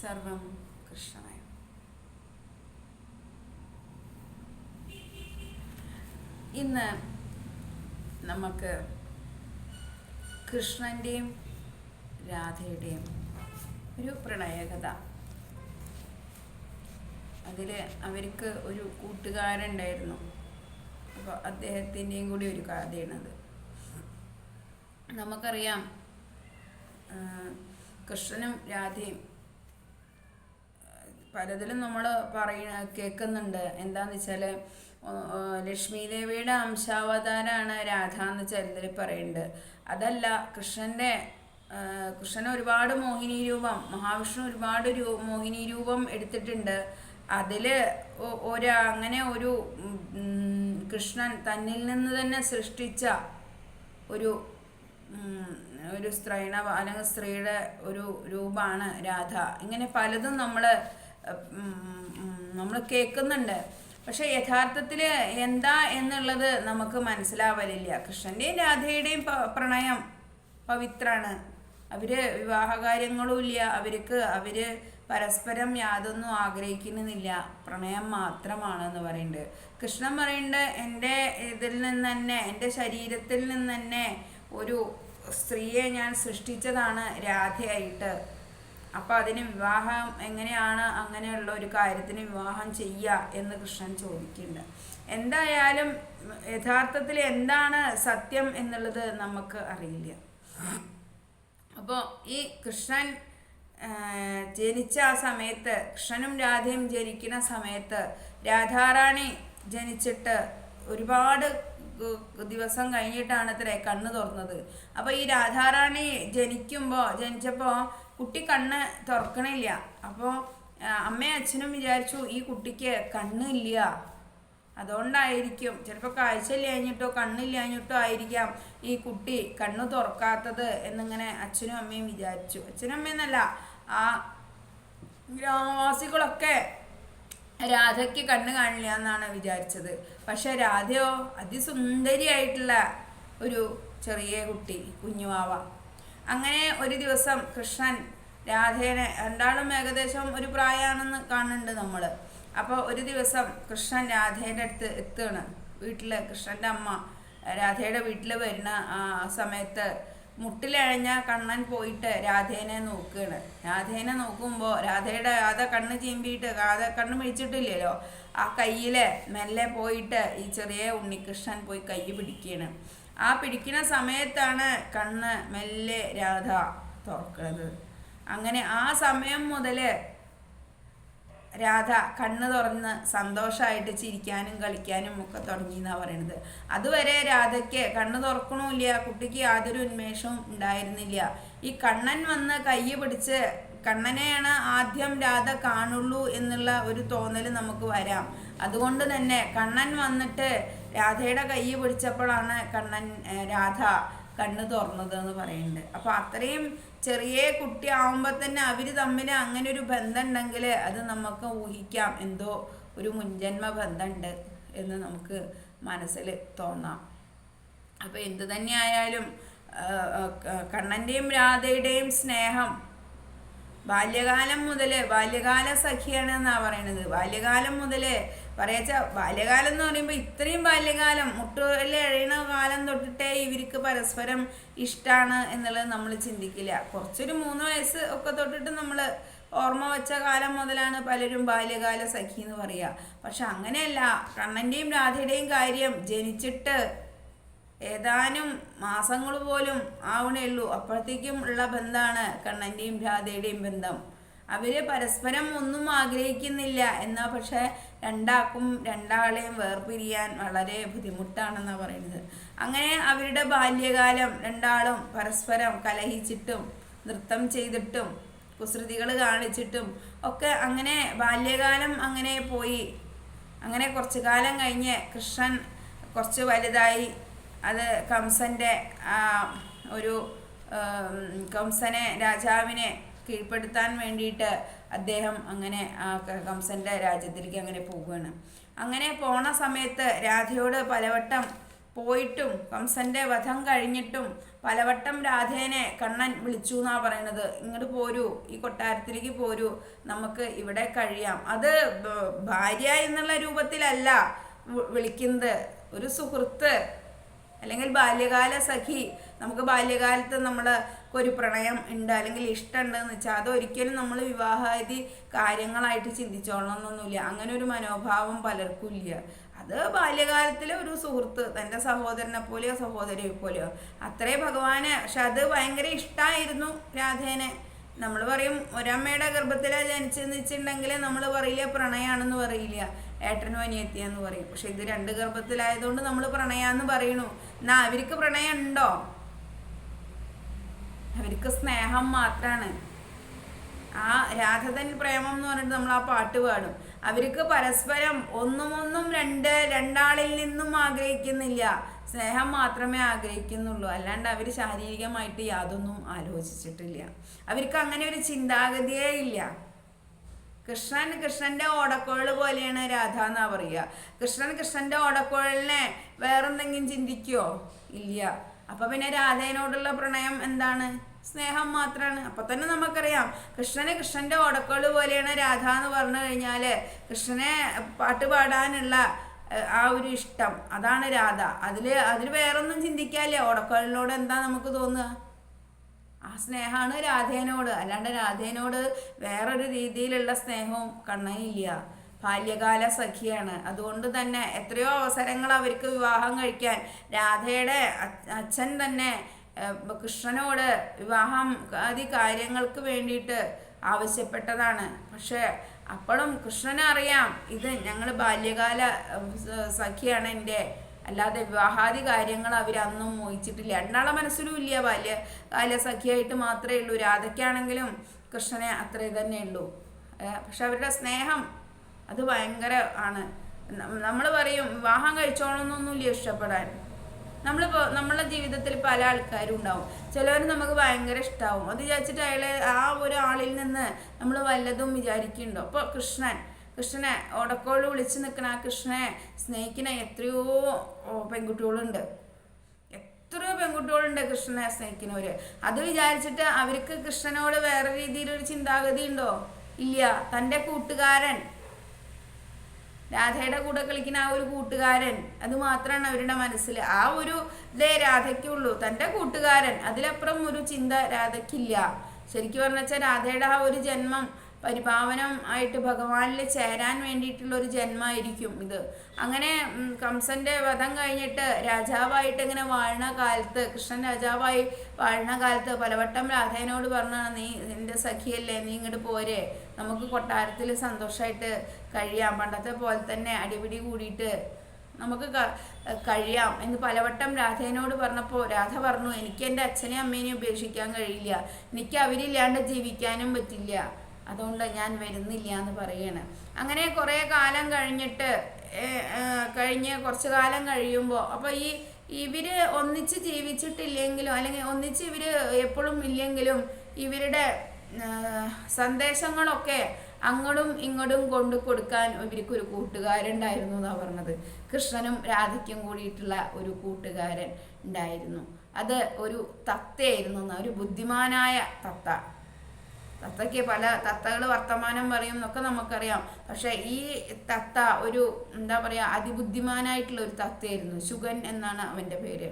സർവം കൃഷ്ണമയം. ഇന്ന് നമുക്ക് കൃഷ്ണന്റെയും രാധയുടെയും ഒരു പ്രണയകഥ. അതിൽ അവർക്ക് ഒരു കൂട്ടുകാരുണ്ടായിരുന്നു അപ്പോൾ അദ്ദേഹത്തിന്റെയും കൂടി ഒരു കഥയാണത്. നമുക്കറിയാം കൃഷ്ണനും രാധയും പലതിലും നമ്മൾ പറയ കേൾക്കുന്നുണ്ട് എന്താന്ന് വെച്ചാൽ ലക്ഷ്മി ദേവിയുടെ അംശാവതാരാണ് രാധ എന്ന് ചരിതത്തിൽ പറയുന്നുണ്ട് അതല്ല കൃഷ്ണന്റെ കൃഷ്ണൻ ഒരുപാട് മോഹിനി രൂപം മഹാവിഷ്ണു ഒരുപാട് രൂ മോഹിനി രൂപം എടുത്തിട്ടുണ്ട്. അതിൽ ഒരു അങ്ങനെ ഒരു കൃഷ്ണൻ തന്നിൽ നിന്ന് തന്നെ സൃഷ്ടിച്ച ഒരു ഒരു സ്ത്രീണ അല്ലെങ്കിൽ സ്ത്രീയുടെ ഒരു രൂപമാണ് രാധ. ഇങ്ങനെ പലതും നമ്മൾ നമ്മൾ കേൾക്കുന്നുണ്ട്. പക്ഷെ യഥാർത്ഥത്തിൽ എന്താ എന്നുള്ളത് നമുക്ക് മനസ്സിലാവലില്ല. കൃഷ്ണന്റെയും രാധയുടെയും പ്രണയം പവിത്രാണ് അവർ വിവാഹകാര്യങ്ങളുമില്ല അവർക്ക് അവർ പരസ്പരം യാതൊന്നും ആഗ്രഹിക്കുന്നില്ല. പ്രണയം മാത്രമാണെന്ന് പറയുന്നുണ്ട്. കൃഷ്ണൻ പറയുന്നുണ്ട് എന്റെ ഇതിൽ നിന്ന് തന്നെ എന്റെ ശരീരത്തിൽ നിന്ന് തന്നെ ഒരു സ്ത്രീയെ ഞാൻ സൃഷ്ടിച്ചതാണ് രാധയായിട്ട്. അപ്പോൾ അതിന് വിവാഹം എങ്ങനെയാണ് അങ്ങനെയുള്ള ഒരു കാര്യത്തിന് വിവാഹം ചെയ്യുക എന്ന് കൃഷ്ണൻ ചോദിക്കുന്നുണ്ട്. എന്തായാലും യഥാർത്ഥത്തിൽ എന്താണ് സത്യം എന്നുള്ളത് നമുക്ക് അറിയില്ല. അപ്പോൾ ഈ കൃഷ്ണൻ ജനിച്ച ആ സമയത്ത് കൃഷ്ണനും രാധയും ജനിക്കുന്ന സമയത്ത് രാധാറാണി ജനിച്ചിട്ട് ഒരുപാട് ദിവസം കഴിഞ്ഞിട്ടാണ് അത്രേ കണ്ണ് തുറന്നത്. അപ്പോൾ ഈ രാധാറാണി ജനിക്കുമ്പോൾ ജനിച്ചപ്പോൾ കുട്ടി കണ്ണ് തുറക്കണില്ല. അപ്പോൾ അമ്മയും അച്ഛനും വിചാരിച്ചു ഈ കുട്ടിക്ക് കണ്ണില്ല അതുകൊണ്ടായിരിക്കും. ചിലപ്പോൾ കാഴ്ച ഇല്ലാഞ്ഞിട്ടോ കണ്ണില്ലാഞ്ഞിട്ടോ ആയിരിക്കാം ഈ കുട്ടി കണ്ണു തുറക്കാത്തത് എന്നിങ്ങനെ അച്ഛനും അമ്മയും വിചാരിച്ചു. അച്ഛനും അമ്മയെന്നല്ല ആ ഗ്രാമവാസികളൊക്കെ രാധയ്ക്ക് കണ്ണ് കാണില്ല എന്നാണ് വിചാരിച്ചത്. പക്ഷെ രാധയോ അതിസുന്ദരിയായിട്ടുള്ള ഒരു ചെറിയ കുട്ടി കുഞ്ഞുവാവ. അങ്ങനെ ഒരു ദിവസം കൃഷ്ണൻ രാധേനെ രണ്ടാളും ഏകദേശം ഒരു പ്രായമാണെന്ന് കാണുന്നുണ്ട് നമ്മൾ അപ്പോൾ ഒരു ദിവസം കൃഷ്ണൻ രാധേന്റെ അടുത്ത് എത്തുകയാണ്. വീട്ടിൽ കൃഷ്ണന്റെ അമ്മ രാധയുടെ വീട്ടിൽ വരുന്ന ആ സമയത്ത് മുട്ടിലഴഞ്ഞ കണ്ണൻ പോയിട്ട് രാധേനെ നോക്കുകയാണ്. രാധേനെ നോക്കുമ്പോൾ രാധയുടെ രാധ കണ്ണ് ചീമ്പിയിട്ട് രാധ കണ്ണ് മിഴിച്ചിട്ടില്ലല്ലോ. ആ കയ്യിൽ മെല്ലെ പോയിട്ട് ഈ ചെറിയ ഉണ്ണികൃഷ്ണൻ പോയി കൈ പിടിക്കുകയാണ്. ആ പിടിക്കുന്ന സമയത്താണ് കണ്ണ് മെല്ലെ രാധ തുറക്കുന്നത് അങ്ങനെ ആ സമയം മുതൽ രാധ കണ്ണ് തുറന്ന് സന്തോഷമായിട്ട് ചിരിക്കാനും കളിക്കാനും ഒക്കെ തുടങ്ങി എന്നാ പറയണത്. അതുവരെ രാധയ്ക്ക് കണ്ണ് തുറക്കണമില്ല കുട്ടിക്ക് യാതൊരു ഉന്മേഷവും ഉണ്ടായിരുന്നില്ല. ഈ കണ്ണൻ വന്ന് കൈ പിടിച്ച് കണ്ണനെയാണ് ആദ്യം രാധ കാണുള്ളൂ എന്നുള്ള ഒരു തോന്നൽ നമുക്ക് വരാം. അതുകൊണ്ട് തന്നെ കണ്ണൻ വന്നിട്ട് രാധയുടെ കൈ പിടിച്ചപ്പോഴാണ് കണ്ണൻ രാധ കണ്ണ് തുറന്നത് എന്ന് പറയുന്നുണ്ട് അപ്പോൾ അത്രയും ചെറിയ കുട്ടി ആവുമ്പോൾ തന്നെ അവർ തമ്മിൽ അങ്ങനെ ഒരു ബന്ധം ഉണ്ടെങ്കിൽ അത് നമുക്ക് ഊഹിക്കാം. എന്തോ ഒരു മുൻജന്മ ബന്ധമുണ്ട് എന്ന് നമുക്ക് മനസ്സിൽ തോന്നാം. അപ്പോൾ എന്തു തന്നെയായാലും കണ്ണന്റെയും രാധയുടെയും സ്നേഹം ബാല്യകാലം മുതൽ ബാല്യകാല സഖിയാണ് എന്നാ പറയണത്. ബാല്യകാലം മുതൽ പറയാച്ച ബാല്യകാലം എന്ന് പറയുമ്പോൾ ഇത്രയും ബാല്യകാലം മുട്ടുകളിൽ എഴയണ കാലം തൊട്ടിട്ടേ ഇവർക്ക് പരസ്പരം ഇഷ്ടമാണ് എന്നുള്ളത് നമ്മൾ ചിന്തിക്കില്ല. കുറച്ചൊരു മൂന്ന് വയസ്സ് ഒക്കെ തൊട്ടിട്ട് നമ്മൾ ഓർമ്മ വെച്ച കാലം മുതലാണ് പലരും ബാല്യകാല സഖി എന്ന് പറയുക പക്ഷെ അങ്ങനെയല്ല. കണ്ണന്റെയും രാധയുടെയും കാര്യം ജനിച്ചിട്ട് ഏതാനും മാസങ്ങൾ പോലും ആവണേ ഉള്ളൂ അപ്പോഴത്തേക്കും ഉള്ള ബന്ധമാണ് കണ്ണന്റെയും രാധയുടെയും ബന്ധം. അവർ പരസ്പരം ഒന്നും ആഗ്രഹിക്കുന്നില്ല. എന്നാൽ പക്ഷേ രണ്ടാക്കും രണ്ടാളെയും വേർപിരിയാൻ വളരെ ബുദ്ധിമുട്ടാണെന്നാണ് പറയുന്നത്. അങ്ങനെ അവരുടെ ബാല്യകാലം രണ്ടാളും പരസ്പരം കലഹിച്ചിട്ടും നൃത്തം ചെയ്തിട്ടും കുസൃതികൾ കാണിച്ചിട്ടും ഒക്കെ അങ്ങനെ ബാല്യകാലം അങ്ങനെ പോയി. അങ്ങനെ കുറച്ചു കാലം കഴിഞ്ഞ് കൃഷ്ണൻ കുറച്ച് വലുതായി അത് കംസന്റെ ഒരു കംസനെ രാജാവിനെ കീഴ്പ്പെടുത്താൻ വേണ്ടിയിട്ട് അദ്ദേഹം അങ്ങനെ ആ ക- കംസന്റെ രാജ്യത്തിലേക്ക് അങ്ങനെ പോവുകയാണ്. അങ്ങനെ പോണ സമയത്ത് രാധയോട് പലവട്ടം പോയിട്ടും കംസന്റെ വധം കഴിഞ്ഞിട്ടും പലവട്ടം രാധേനെ കണ്ണൻ വിളിച്ചു എന്നാ പറയണത് ഇങ്ങോട്ട് പോരൂ ഈ കൊട്ടാരത്തിലേക്ക് പോരൂ നമുക്ക് ഇവിടെ കഴിയാം. അത് ഭാര്യ എന്നുള്ള രൂപത്തിലല്ല വിളിക്കുന്നത്. ഒരു സുഹൃത്ത് അല്ലെങ്കിൽ ബാല്യകാല സഖി നമുക്ക് ബാല്യകാലത്ത് നമ്മൾ ഒരു പ്രണയം ഉണ്ട് അല്ലെങ്കിൽ ഇഷ്ടമുണ്ടെന്ന് വെച്ചാൽ അതൊരിക്കലും നമ്മൾ വിവാഹാദി കാര്യങ്ങളായിട്ട് ചിന്തിച്ചോളണമെന്നൊന്നുമില്ല. അങ്ങനെ ഒരു മനോഭാവം പലർക്കും ഇല്ല അത് ബാല്യകാലത്തിലെ ഒരു സുഹൃത്ത് തന്റെ സഹോദരനെ പോലെയോ സഹോദരിയെ പോലെയോ. അത്രേ ഭഗവാന് പക്ഷെ അത് ഭയങ്കര ഇഷ്ടമായിരുന്നു രാധേനെ. നമ്മൾ പറയും ഒരമ്മയുടെ ഗർഭത്തിലാണ് ജനിച്ചെന്ന് വെച്ചിട്ടുണ്ടെങ്കിൽ നമ്മൾ പറയില്ല പ്രണയാണെന്ന് പറയില്ല. ഏട്ടനും അനിയത്തിയെന്ന് പറയും. പക്ഷെ ഇത് രണ്ട് ഗർഭത്തിലായതുകൊണ്ട് നമ്മൾ പ്രണയാന്ന് പറയണു. എന്നാ അവർക്ക് പ്രണയം ഉണ്ടോ അവർക്ക് സ്നേഹം മാത്രാണ്. ആ രാധതൻ പ്രേമം എന്ന് പറഞ്ഞിട്ട് നമ്മൾ ആ പാട്ട് പാടും. അവർക്ക് പരസ്പരം ഒന്നും ഒന്നും രണ്ട് രണ്ടാളിൽ നിന്നും ആഗ്രഹിക്കുന്നില്ല. സ്നേഹം മാത്രമേ ആഗ്രഹിക്കുന്നുള്ളൂ. അല്ലാണ്ട് അവർ ശാരീരികമായിട്ട് യാതൊന്നും ആലോചിച്ചിട്ടില്ല. അവർക്ക് അങ്ങനെ ഒരു ചിന്താഗതിയേ ഇല്ല. കൃഷ്ണൻ കൃഷ്ണന്റെ ഓടക്കുഴൽ പോലെയാണ് രാധ എന്നാ പറയുക. കൃഷ്ണൻ കൃഷ്ണന്റെ ഓടക്കുഴലിനെ വേറെന്തെങ്കിലും ചിന്തിക്കുവോ? ഇല്ല. അപ്പൊ പിന്നെ രാധേനോടുള്ള പ്രണയം എന്താണ്? സ്നേഹം മാത്രമാണ് അപ്പൊ തന്നെ നമുക്കറിയാം. കൃഷ്ണന് കൃഷ്ണന്റെ ഓടക്കുഴൽ പോലെയാണ് രാധ എന്ന് പറഞ്ഞു കഴിഞ്ഞാൽ കൃഷ്ണനെ പാട്ട് പാടാനുള്ള ആ ഒരു ഇഷ്ടം. അതാണ് രാധ. അതിൽ അതിൽ വേറൊന്നും ചിന്തിക്കാല്ലേ? ഓടക്കുഴലിനോട് എന്താ നമുക്ക് തോന്നുക? ആ സ്നേഹമാണ് രാധേനോട്. അല്ലാണ്ട് രാധേനോട് വേറൊരു രീതിയിലുള്ള സ്നേഹവും കണ്ണനില്ല. ബാല്യകാല സഖിയാണ്. അതുകൊണ്ട് തന്നെ എത്രയോ അവസരങ്ങൾ അവർക്ക് വിവാഹം കഴിക്കാൻ രാധയുടെ അച്ഛൻ തന്നെ കൃഷ്ണനോട് വിവാഹം ആദി കാര്യങ്ങൾക്ക് വേണ്ടിയിട്ട് ആവശ്യപ്പെട്ടതാണ്. പക്ഷേ അപ്പോഴും കൃഷ്ണനറിയാം ഇത് ഞങ്ങൾ ബാല്യകാല സഖിയാണ് എന്റെ അല്ലാതെ വിവാഹാദി കാര്യങ്ങൾ അവരന്നും മോഹിച്ചിട്ടില്ല. രണ്ടാളെ മനസ്സിലും ഇല്ല. ബാല്യ ബാല്യസഖിയായിട്ട് മാത്രമേ ഉള്ളൂ. രാധയ്ക്കാണെങ്കിലും കൃഷ്ണനെ അത്രേ തന്നെ ഉള്ളൂ. പക്ഷെ അവരുടെ സ്നേഹം അത് ഭയങ്കര ആണ്. നമ്മൾ പറയും വിവാഹം കഴിച്ചോളൊന്നൊന്നുമില്ല ഇഷ്ടപ്പെടാൻ. നമ്മളിപ്പോൾ നമ്മളെ ജീവിതത്തിൽ പല ആൾക്കാരും ഉണ്ടാവും. ചിലവർ നമുക്ക് ഭയങ്കര ഇഷ്ടമാവും അത് വിചാരിച്ചിട്ട് അയാളെ ആ ഒരാളിൽ നിന്ന് നമ്മൾ വല്ലതും വിചാരിക്കുന്നുണ്ടോ? അപ്പോൾ കൃഷ്ണൻ കൃഷ്ണനെ ഓടക്കോൾ വിളിച്ച് നിൽക്കണ ആ കൃഷ്ണനെ സ്നേഹിക്കുന്ന എത്രയോ പെൺകുട്ടികളുണ്ട്. എത്രയോ പെൺകുട്ടികളുണ്ട് കൃഷ്ണനെ സ്നേഹിക്കുന്നവര്. അത് വിചാരിച്ചിട്ട് അവർക്ക് കൃഷ്ണനോട് വേറെ രീതിയിലൊരു ചിന്താഗതി ഉണ്ടോ? ഇല്ല. തന്റെ കൂട്ടുകാരൻ. രാധയുടെ കൂടെ കളിക്കുന്ന ആ ഒരു കൂട്ടുകാരൻ. അത് മാത്രമാണ് അവരുടെ മനസ്സിൽ. ആ ഒരു ഇതേ രാധയ്ക്കുള്ളൂ. തന്റെ കൂട്ടുകാരൻ. അതിലപ്പുറം ഒരു ചിന്ത രാധയ്ക്കില്ല. ശരിക്കും പറഞ്ഞാൽ രാധയുടെ ആ ഒരു ജന്മം പരിപാവനം ആയിട്ട് ഭഗവാനിൽ ചേരാൻ വേണ്ടിയിട്ടുള്ള ഒരു ജന്മമായിരിക്കും ഇത്. അങ്ങനെ കംസന്റെ വധം കഴിഞ്ഞിട്ട് രാജാവായിട്ട് ഇങ്ങനെ വാഴുന്ന കാലത്ത് കൃഷ്ണൻ രാജാവായി വാഴുന്ന കാലത്ത് പലവട്ടം രാധേനോട് പറഞ്ഞാണ് നീ എന്റെ സഖിയല്ലേ നീ ഇങ്ങോട്ട് പോരെ. നമുക്ക് കൊട്ടാരത്തിൽ സന്തോഷമായിട്ട് കഴിയാം. പണ്ടത്തെ പോലെ തന്നെ അടിപിടി കൂടിയിട്ട് നമുക്ക് കഴിയാം. എന്ന് പലവട്ടം രാധേനോട് പറഞ്ഞപ്പോൾ രാധ പറഞ്ഞു എനിക്ക് എന്റെ അച്ഛനെയും അമ്മേനെയും ഉപേക്ഷിക്കാൻ കഴിയില്ല. എനിക്ക് അവരില്ലാണ്ട് ജീവിക്കാനും പറ്റില്ല. അതുകൊണ്ട് ഞാൻ വരുന്നില്ല എന്ന് പറയാണ്. അങ്ങനെ കുറേ കാലം കഴിഞ്ഞിട്ട് കഴിഞ്ഞ് കുറച്ച് കാലം കഴിയുമ്പോൾ അപ്പോൾ ഈ ഇവർ ഒന്നിച്ച് ജീവിച്ചിട്ടില്ലെങ്കിലും അല്ലെങ്കിൽ ഒന്നിച്ച് ഇവർ എപ്പോഴും ഇല്ലെങ്കിലും ഇവരുടെ സന്ദേശങ്ങളൊക്കെ അങ്ങോട്ടും ഇങ്ങോട്ടും കൊണ്ടു കൊടുക്കാൻ ഇവർക്ക് ഒരു കൂട്ടുകാരുണ്ടായിരുന്നു എന്നാണ് പറഞ്ഞത്. കൃഷ്ണനും രാധയ്ക്കും കൂടിയിട്ടുള്ള ഒരു കൂട്ടുകാരൻ ഉണ്ടായിരുന്നു. അത് ഒരു തത്തയായിരുന്നു ഒരു ബുദ്ധിമാനായ തത്ത. തത്തയ്ക്ക് പല തത്തകൾ വർത്തമാനം പറയും എന്നൊക്കെ നമുക്കറിയാം. പക്ഷേ ഈ തത്ത ഒരു എന്താ പറയുക അതിബുദ്ധിമാനായിട്ടുള്ള ഒരു തത്തയായിരുന്നു. ശുഗൻ എന്നാണ് അവന്റെ പേര്.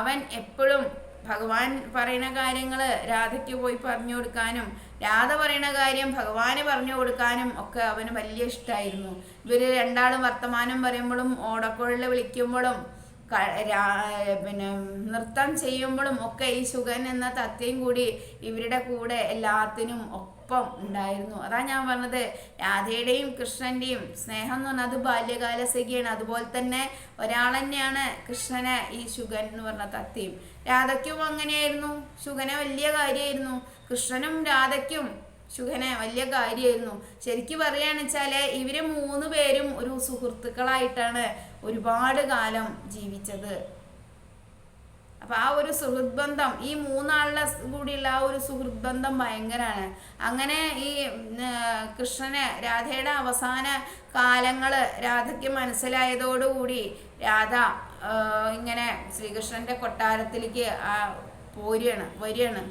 അവൻ എപ്പോഴും ഭഗവാൻ പറയുന്ന കാര്യങ്ങൾ രാധയ്ക്ക് പോയി പറഞ്ഞു കൊടുക്കാനും രാധ പറയുന്ന കാര്യം ഭഗവാന് പറഞ്ഞു കൊടുക്കാനും ഒക്കെ അവന് വലിയ ഇഷ്ടമായിരുന്നു ഇവർ രണ്ടാളും വർത്തമാനം പറയുമ്പോഴും ഓടക്കുഴൽ വിളിക്കുമ്പോഴും പിന്നെ നൃത്തം ചെയ്യുമ്പോഴും ഒക്കെ ഈ ശുഗൻ എന്ന തത്തയും കൂടി ഇവരുടെ കൂടെ എല്ലാത്തിനും ഒപ്പം ഉണ്ടായിരുന്നു. അതാ ഞാൻ പറഞ്ഞത്. രാധയുടെയും കൃഷ്ണന്റെയും സ്നേഹം എന്ന് പറഞ്ഞത് ബാല്യകാല സഖിയാണ് അതുപോലെ തന്നെ ഒരാൾ തന്നെയാണ് കൃഷ്ണനെ ഈ ശുഗൻ എന്ന് പറഞ്ഞ തത്തയും രാധയ്ക്കും അങ്ങനെയായിരുന്നു. ശുഗനെ വലിയ കാര്യമായിരുന്നു. കൃഷ്ണനും രാധയ്ക്കും ശുഗനെ വലിയ കാര്യമായിരുന്നു ശരിക്കും പറയുകയാണെന്ന് വെച്ചാൽ ഇവരെ മൂന്ന് പേരും ഒരു സുഹൃത്തുക്കളായിട്ടാണ് ഒരുപാട് കാലം ജീവിച്ചത്. അപ്പൊ ആ ഒരു സുഹൃത് ബന്ധം ഈ മൂന്നാളുടെ സ് കൂടിയുള്ള ആ ഒരു സുഹൃത് ബന്ധം ഭയങ്കരമാണ് അങ്ങനെ ഈ കൃഷ്ണനെ രാധയുടെ അവസാന കാലങ്ങൾ രാധയ്ക്ക് മനസ്സിലായതോടുകൂടി രാധ ഇങ്ങനെ ശ്രീകൃഷ്ണന്റെ കൊട്ടാരത്തിലേക്ക് പോരുകയാണ് വരികയാണ്.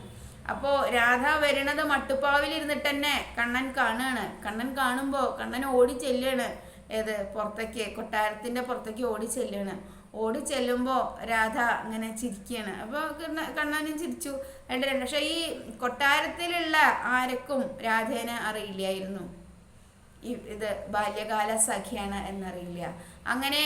അപ്പോൾ രാധ വരണത് മട്ടുപ്പാവിലിരുന്നിട്ട് തന്നെ കണ്ണൻ കാണുകയാണ്. കണ്ണൻ കാണുമ്പോൾ കണ്ണൻ ഓടി ചെല്ലുകയാണ്. ഏത്? പുറത്തേക്ക്. കൊട്ടാരത്തിന്റെ പുറത്തേക്ക് ഓടി ചെല്ലുകയാണ്. ഓടി ചെല്ലുമ്പോൾ രാധ അങ്ങനെ ചിരിക്കുകയാണ്. അപ്പോൾ കണ്ണനും ചിരിച്ചു. രണ്ട് രണ്ട്. പക്ഷെ ഈ കൊട്ടാരത്തിലുള്ള ആർക്കും രാധേനെ അറിയില്ലായിരുന്നു. ഇത് ബാല്യകാല സഖിയാണ് എന്നറിയില്ല. അങ്ങനെ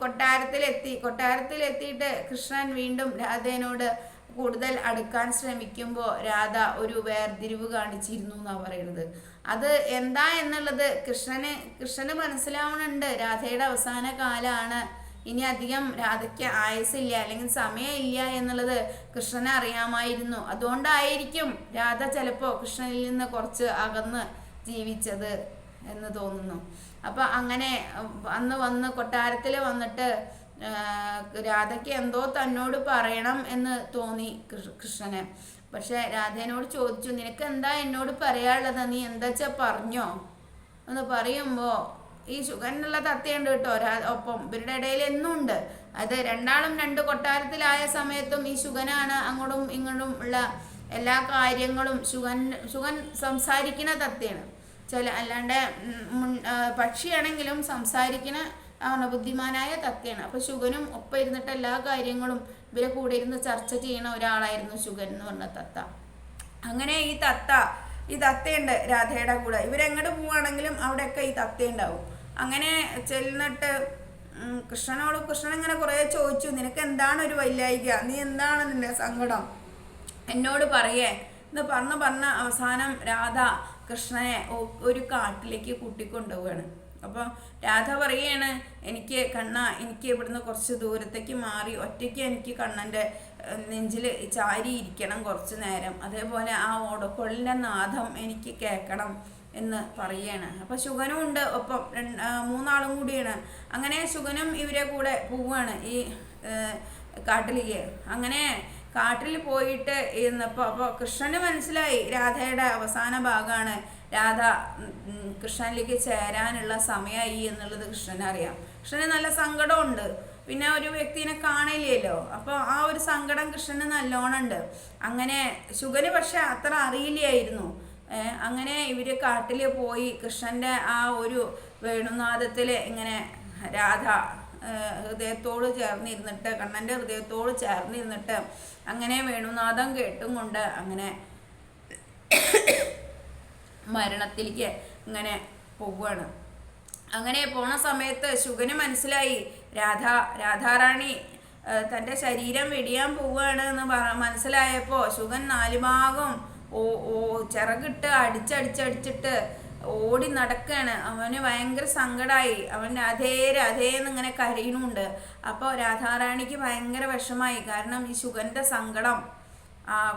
കൊട്ടാരത്തിലെത്തി. കൊട്ടാരത്തിലെത്തിയിട്ട് കൃഷ്ണൻ വീണ്ടും രാധേനോട് കൂടുതൽ അടുക്കാൻ ശ്രമിക്കുമ്പോൾ രാധ ഒരു വേർതിരിവ് കാണിച്ചിരുന്നു എന്നാണ് പറയുന്നത്. അത് എന്താ എന്നുള്ളത് കൃഷ്ണന് കൃഷ്ണന് മനസ്സിലാവണുണ്ട്. രാധയുടെ അവസാന കാലമാണ് ഇനി അധികം രാധയ്ക്ക് ആയസില്ല അല്ലെങ്കിൽ സമയമില്ല എന്നുള്ളത് കൃഷ്ണനെ അറിയാമായിരുന്നു. അതുകൊണ്ടായിരിക്കും രാധ ചിലപ്പോൾ കൃഷ്ണനിൽ നിന്ന് കുറച്ച് അകന്ന് ജീവിച്ചത് എന്ന് തോന്നുന്നു. അപ്പൊ അങ്ങനെ അന്ന് വന്ന് കൊട്ടാരത്തിൽ വന്നിട്ട് രാധയ്ക്ക് എന്തോ തന്നോട് പറയണം എന്ന് തോന്നി കൃഷ്ണന്. പക്ഷെ രാധേനോട് ചോദിച്ചു നിനക്ക് എന്താ എന്നോട് പറയാനുള്ളത്? നീ എന്താ വെച്ചാ പറഞ്ഞോ? എന്ന് പറയുമ്പോ ഈ ശുഗനുള്ള തത്തയുണ്ട് കേട്ടോ ഒപ്പം ഇവരുടെ ഇടയിൽ എന്നും ഉണ്ട്. അത് രണ്ടാളും രണ്ട് കൊട്ടാരത്തിലായ സമയത്തും ഈ സുഗനാണ് അങ്ങോട്ടും ഇങ്ങോട്ടും ഉള്ള എല്ലാ കാര്യങ്ങളും സുഗൻ സുഗൻ സംസാരിക്കുന്ന തത്തയാണ്. ചില അല്ലാണ്ട് പക്ഷിയാണെങ്കിലും സംസാരിക്കുന്ന ആണ് ബുദ്ധിമാനായ തത്തയാണ് അപ്പൊ ശുഗനും ഒപ്പം ഇരുന്നിട്ട് എല്ലാ കാര്യങ്ങളും ഇവരെ കൂടെ ഇരുന്ന് ചർച്ച ചെയ്യുന്ന ഒരാളായിരുന്നു ശുഗൻ എന്ന് പറഞ്ഞ തത്ത. അങ്ങനെ ഈ തത്ത ഈ തത്തയുണ്ട് രാധയുടെ കൂടെ. ഇവരെങ്ങോട്ട് പോവുകയാണെങ്കിലും അവിടെയൊക്കെ ഈ തത്ത ഉണ്ടാവും അങ്ങനെ ചെല്ലിട്ട് കൃഷ്ണനോട് കൃഷ്ണൻ ഇങ്ങനെ കുറേ ചോദിച്ചു നിനക്ക് എന്താണ് ഒരു വൈലായിക നീ എന്താണ് നിന്റെ സങ്കടം? എന്നോട് പറയേ എന്ന് പറഞ്ഞ് പറഞ്ഞ അവസാനം രാധ കൃഷ്ണനെ ഒരു കാട്ടിലേക്ക് കൂട്ടിക്കൊണ്ടുപോവാണ്. അപ്പോൾ രാധ പറയാണ് എനിക്ക് കണ്ണ എനിക്ക് ഇവിടുന്ന് കുറച്ച് ദൂരത്തേക്ക് മാറി ഒറ്റയ്ക്ക് എനിക്ക് കണ്ണന്റെ നെഞ്ചിൽ ചാരി ഇരിക്കണം കുറച്ച് നേരം. അതേപോലെ ആ ഓടക്കൊള്ളിന്റെ നാദം എനിക്ക് കേൾക്കണം എന്ന് പറയാണ്. അപ്പോൾ ശുഗനും ഉണ്ട് ഒപ്പം മൂന്നാളും കൂടിയാണ്. അങ്ങനെ ശുഗനും ഇവരെ കൂടെ പോവുകയാണ് ഈ കാട്ടിലേക്ക്. അങ്ങനെ കാട്ടിൽ പോയിട്ട് ഇരുന്നപ്പോൾ അപ്പോൾ കൃഷ്ണന് മനസ്സിലായി രാധയുടെ അവസാന ഭാഗമാണ് രാധ കൃഷ്ണനിലേക്ക് ചേരാനുള്ള സമയമായി എന്നുള്ളത് കൃഷ്ണൻ അറിയാം. കൃഷ്ണന് നല്ല സങ്കടമുണ്ട്. പിന്നെ ഒരു വ്യക്തിനെ കാണില്ലല്ലോ. അപ്പോൾ ആ ഒരു സങ്കടം കൃഷ്ണന് നല്ലോണമുണ്ട്. അങ്ങനെ ശുഗന് പക്ഷെ അത്ര അറിയില്ലായിരുന്നു. അങ്ങനെ ഇവർ കാട്ടിൽ പോയി കൃഷ്ണന്റെ ആ ഒരു വേണുനാദത്തിൽ ഇങ്ങനെ രാധ ഹൃദയത്തോട് ചേർന്നിരുന്നിട്ട് കണ്ണന്റെ ഹൃദയത്തോട് ചേർന്നിരുന്നിട്ട് അങ്ങനെ വേണുനാഥം കേട്ടും കൊണ്ട് അങ്ങനെ മരണത്തിലേക്ക് ഇങ്ങനെ പോവുകയാണ്. അങ്ങനെ പോണ സമയത്ത് ശുഗന് മനസ്സിലായി രാധ രാധാറാണി തന്റെ ശരീരം വെടിയാൻ പോവുകയാണ് എന്ന് മനസ്സിലായപ്പോൾ ശുഗൻ നാലുഭാഗം ഓ ഓ ചിറകിട്ട് അടിച്ചടിച്ചടിച്ചിട്ട് ഓടി നടക്കുകയാണ് അവന് ഭയങ്കര സങ്കടമായി അവൻ രാധേ രാധേ എന്നിങ്ങനെ കരയണുണ്ട് അപ്പോൾ രാധാറാണിക്ക് ഭയങ്കര വിഷമായി. കാരണം ഈ ശുഗന്റെ സങ്കടം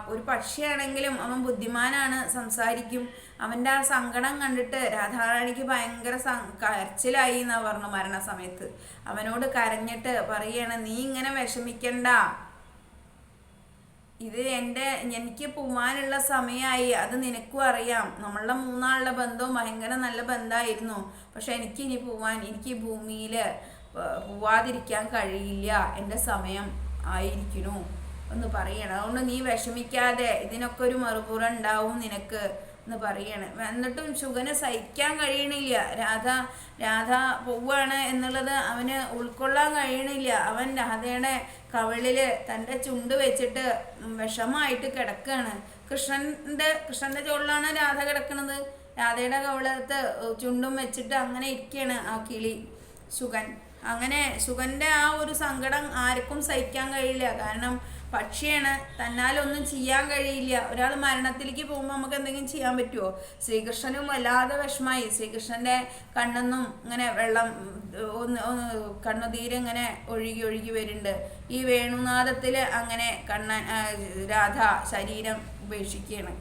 ഒരു പക്ഷിയാണെങ്കിലും അവൻ ബുദ്ധിമാനാണ് സംസാരിക്കും. അവന്റെ ആ സങ്കടം കണ്ടിട്ട് രാധാറാണിക്ക് ഭയങ്കര കരച്ചിലായി എന്നാ പറഞ്ഞു മരണസമയത്ത്. അവനോട് കരഞ്ഞിട്ട് പറയാണ് നീ ഇങ്ങനെ വിഷമിക്കണ്ട. ഇത് എന്റെ എനിക്ക് പോവാനുള്ള സമയമായി. അത് നിനക്കും അറിയാം. നമ്മളുടെ മൂന്നാളുടെ ബന്ധവും ഭയങ്കര നല്ല ബന്ധമായിരുന്നു പക്ഷെ എനിക്ക് ഇനി പോവാൻ എനിക്ക് ഈ ഭൂമിയിൽ പോവാതിരിക്കാൻ കഴിയില്ല. എന്റെ സമയം ആയിരിക്കണു എന്ന് പറയണം. അതുകൊണ്ട് നീ വിഷമിക്കാതെ ഇതിനൊക്കെ ഒരു മറുപുറ ഉണ്ടാവും നിനക്ക് എന്ന് പറയാണ്. എന്നിട്ടും ശുഗനെ സഹിക്കാൻ കഴിയണില്ല. രാധ രാധ പോവാണ് എന്നുള്ളത് അവന് ഉൾക്കൊള്ളാൻ കഴിയണില്ല. അവൻ രാധയുടെ കവളിൽ തന്റെ ചുണ്ട് വെച്ചിട്ട് വിഷമായിട്ട് കിടക്കുകയാണ് കൃഷ്ണന്റെ കൃഷ്ണന്റെ ചോളിലാണ് രാധ കിടക്കുന്നത് രാധയുടെ കവളത്ത് ചുണ്ടും വെച്ചിട്ട് അങ്ങനെ ഇരിക്കുകയാണ് ആ കിളി ശുഗൻ. അങ്ങനെ ശുഗന്റെ ആ ഒരു സങ്കടം ആർക്കും സഹിക്കാൻ കഴിയില്ല. കാരണം പക്ഷിയാണ്. തന്നാലൊന്നും ചെയ്യാൻ കഴിയില്ല. ഒരാൾ മരണത്തിലേക്ക് പോകുമ്പോൾ നമുക്ക് എന്തെങ്കിലും ചെയ്യാൻ പറ്റുമോ ശ്രീകൃഷ്ണനും വല്ലാതെ വിഷമായി. ശ്രീകൃഷ്ണന്റെ കണ്ണെന്നും ഇങ്ങനെ വെള്ളം ഒന്ന് കണ്ണുതീരെ ഇങ്ങനെ ഒഴുകി ഒഴുകി വരുന്നുണ്ട്. ഈ വേണുനാദത്തിൽ അങ്ങനെ കണ്ണൻ രാധ ശരീരം ഉപേക്ഷിക്കുകയാണ്.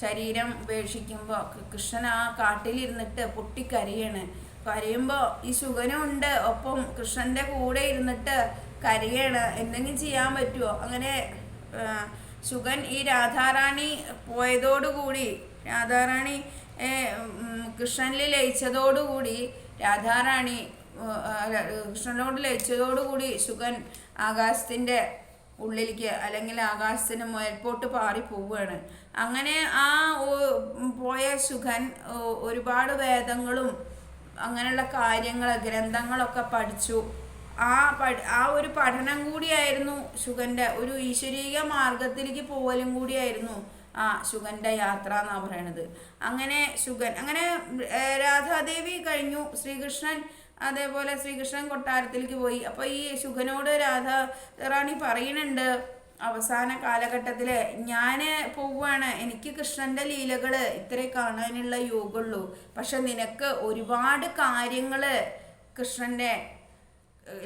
ശരീരം ഉപേക്ഷിക്കുമ്പോൾ കൃഷ്ണൻ ആ കാട്ടിലിരുന്നിട്ട് പൊട്ടിക്കരയാണ്. കരയുമ്പോൾ ഈ ശുഖനുണ്ട് ഒപ്പം കൃഷ്ണന്റെ കൂടെ ഇരുന്നിട്ട് കരയാണ്. എന്തെങ്കിലും ചെയ്യാൻ പറ്റുമോ അങ്ങനെ ശുഗൻ ഈ രാധാറാണി പോയതോടുകൂടി രാധാറാണി കൃഷ്ണനിൽ ലയിച്ചതോടുകൂടി രാധാറാണി കൃഷ്ണനോട് ലയിച്ചതോടുകൂടി ശുഗൻ ആകാശത്തിന്റെ ഉള്ളിലേക്ക് അല്ലെങ്കിൽ ആകാശത്തിന് മേൽപോട്ട് പാറി പോവുകയാണ്. അങ്ങനെ ആ പോയ ശുഖൻ ഒരുപാട് വേദങ്ങളും അങ്ങനെയുള്ള കാര്യങ്ങൾ ഗ്രന്ഥങ്ങളൊക്കെ പഠിച്ചു. ആ ആ ഒരു പഠനം കൂടിയായിരുന്നു ശുഗന്റെ ഒരു ഈശ്വരീയ മാർഗത്തിലേക്ക് പോകലും കൂടിയായിരുന്നു ആ ശുഗന്റെ യാത്ര എന്നാണ് പറയണത്. അങ്ങനെ ശുഗൻ അങ്ങനെ രാധാദേവി കഴിഞ്ഞു ശ്രീകൃഷ്ണൻ അതേപോലെ ശ്രീകൃഷ്ണൻ കൊട്ടാരത്തിലേക്ക് പോയി. അപ്പോൾ ഈ ശുഗനോട് രാധ റാണി പറയുന്നുണ്ട് അവസാന കാലഘട്ടത്തിൽ ഞാൻ പോവുകയാണ് എനിക്ക് കൃഷ്ണന്റെ ലീലകൾ ഇത്രേ കാണാനുള്ള യോഗമുള്ളൂ പക്ഷെ നിനക്ക് ഒരുപാട് കാര്യങ്ങൾ കൃഷ്ണന്റെ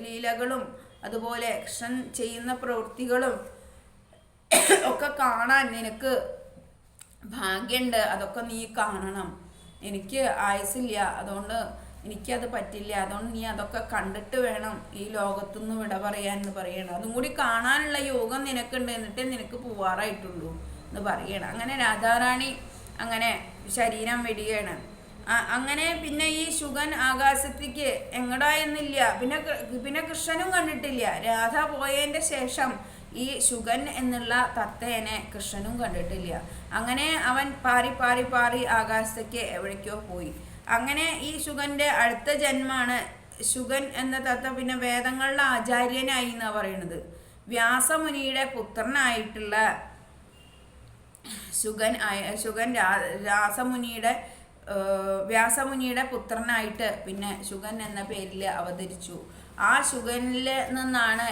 ലീലകളും അതുപോലെ കൃഷ്ണൻ ചെയ്യുന്ന പ്രവൃത്തികളും ഒക്കെ കാണാൻ നിനക്ക് ഭാഗ്യമുണ്ട് അതൊക്കെ നീ കാണണം. എനിക്ക് ആയുസില്ല അതുകൊണ്ട് എനിക്കത് പറ്റില്ല. അതുകൊണ്ട് നീ അതൊക്കെ കണ്ടിട്ട് വേണം ഈ ലോകത്തുനിന്ന് വിട പറയാൻ എന്ന് പറയണം. അതും കൂടി കാണാനുള്ള യോഗം നിനക്കുണ്ട്. എന്നിട്ടേ നിനക്ക് പോവാറായിട്ടുള്ളൂ എന്ന് പറയണം. അങ്ങനെ രാധാറാണി അങ്ങനെ ശരീരം വെടിയാണ്. അങ്ങനെ പിന്നെ ഈ ശുഗൻ ആകാശത്തേക്ക് എങ്ങടാ എന്നില്ല. പിന്നെ പിന്നെ കൃഷ്ണനും കണ്ടിട്ടില്ല. രാധ പോയതിന്റെ ശേഷം ഈ ശുഗൻ എന്നുള്ള തത്തേനെ കൃഷ്ണനും കണ്ടിട്ടില്ല. അങ്ങനെ അവൻ പാറി പാറി പാറി ആകാശത്തേക്ക് എവിടേക്കോ പോയി. അങ്ങനെ ഈ ശുഗന്റെ അടുത്ത ജന്മാണ് ശുഗൻ എന്ന തത്ത പിന്നെ വേദങ്ങളുടെ ആചാര്യനായി എന്നാണ് പറയുന്നത് വ്യാസമുനിയുടെ പുത്രനായിട്ടുള്ള ശുഗൻ ആയ- ശുഗൻ രാസമുനിയുടെ വ്യാസമുനിയുടെ പുത്രനായിട്ട് പിന്നെ ശുഗൻ എന്ന പേരിൽ അവതരിച്ചു. ആ ശുഗനിൽ നിന്നാണ്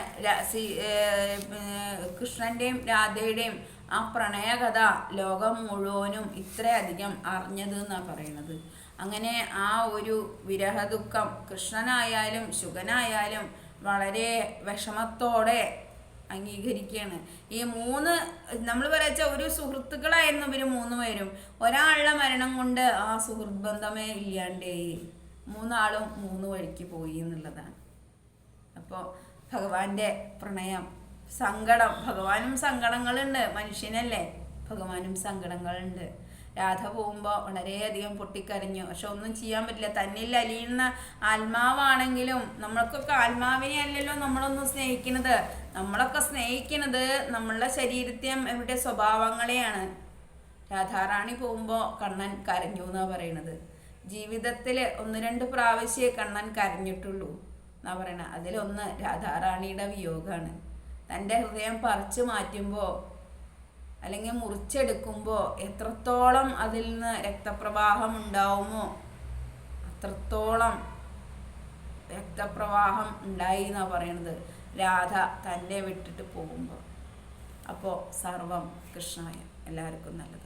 കൃഷ്ണന്റെയും രാധയുടെയും ആ പ്രണയകഥ ലോകം മുഴുവനും ഇത്രയധികം അറിഞ്ഞത് എന്നാണ് പറയുന്നത് അങ്ങനെ ആ ഒരു വിരഹദുഃഖം കൃഷ്ണനായാലും ശുഗനായാലും വളരെ വിഷമത്തോടെ അംഗീകരിക്കുകയാണ്. ഈ മൂന്ന് നമ്മൾ പറയച്ച ഒരു സുഹൃത്തുക്കളായിരുന്നു ഇവർ മൂന്ന് പേരും. ഒരാളുടെ മരണം കൊണ്ട് ആ സുഹൃത്ത് ബന്ധമേ ഇല്ലാണ്ടേയി മൂന്നാളും മൂന്ന് വഴിക്ക് പോയി എന്നുള്ളതാണ്. അപ്പോൾ ഭഗവാന്റെ പ്രണയം സങ്കടം ഭഗവാനും സങ്കടങ്ങളുണ്ട്. മനുഷ്യനല്ലേ? ഭഗവാനും സങ്കടങ്ങളുണ്ട്. രാധ പോകുമ്പോൾ വളരെയധികം പൊട്ടിക്കരഞ്ഞു. പക്ഷെ ഒന്നും ചെയ്യാൻ പറ്റില്ല. തന്നിൽ അലിയുന്ന ആത്മാവാണെങ്കിലും നമ്മൾക്കൊക്കെ ആത്മാവിനെ അല്ലല്ലോ നമ്മളൊന്നും സ്നേഹിക്കുന്നത്. നമ്മളൊക്കെ സ്നേഹിക്കുന്നത് നമ്മളുടെ ശരീരത്തെ എവിടെ സ്വഭാവങ്ങളെയാണ്. രാധാറാണി പോകുമ്പോൾ കണ്ണൻ കരഞ്ഞു എന്നാണ് പറയണത്. ജീവിതത്തിൽ ഒന്ന് രണ്ട് പ്രാവശ്യമേ കണ്ണൻ കരഞ്ഞിട്ടുള്ളൂ എന്നാ പറയണത് അതിലൊന്ന് രാധാറാണിയുടെ വിയോഗമാണ് തന്റെ ഹൃദയം പറിച്ചു മാറ്റുമ്പോൾ അല്ലെങ്കിൽ മുറിച്ചെടുക്കുമ്പോൾ എത്രത്തോളം അതിൽ നിന്ന് രക്തപ്രവാഹം ഉണ്ടാവുമോ അത്രത്തോളം രക്തപ്രവാഹം ഉണ്ടായി എന്നാണ് പറയണത്. രാധ തന്നെ വിട്ടിട്ട് പോകുമ്പോൾ അപ്പോൾ സർവം കൃഷ്ണായ എല്ലാവർക്കും നല്ലത്.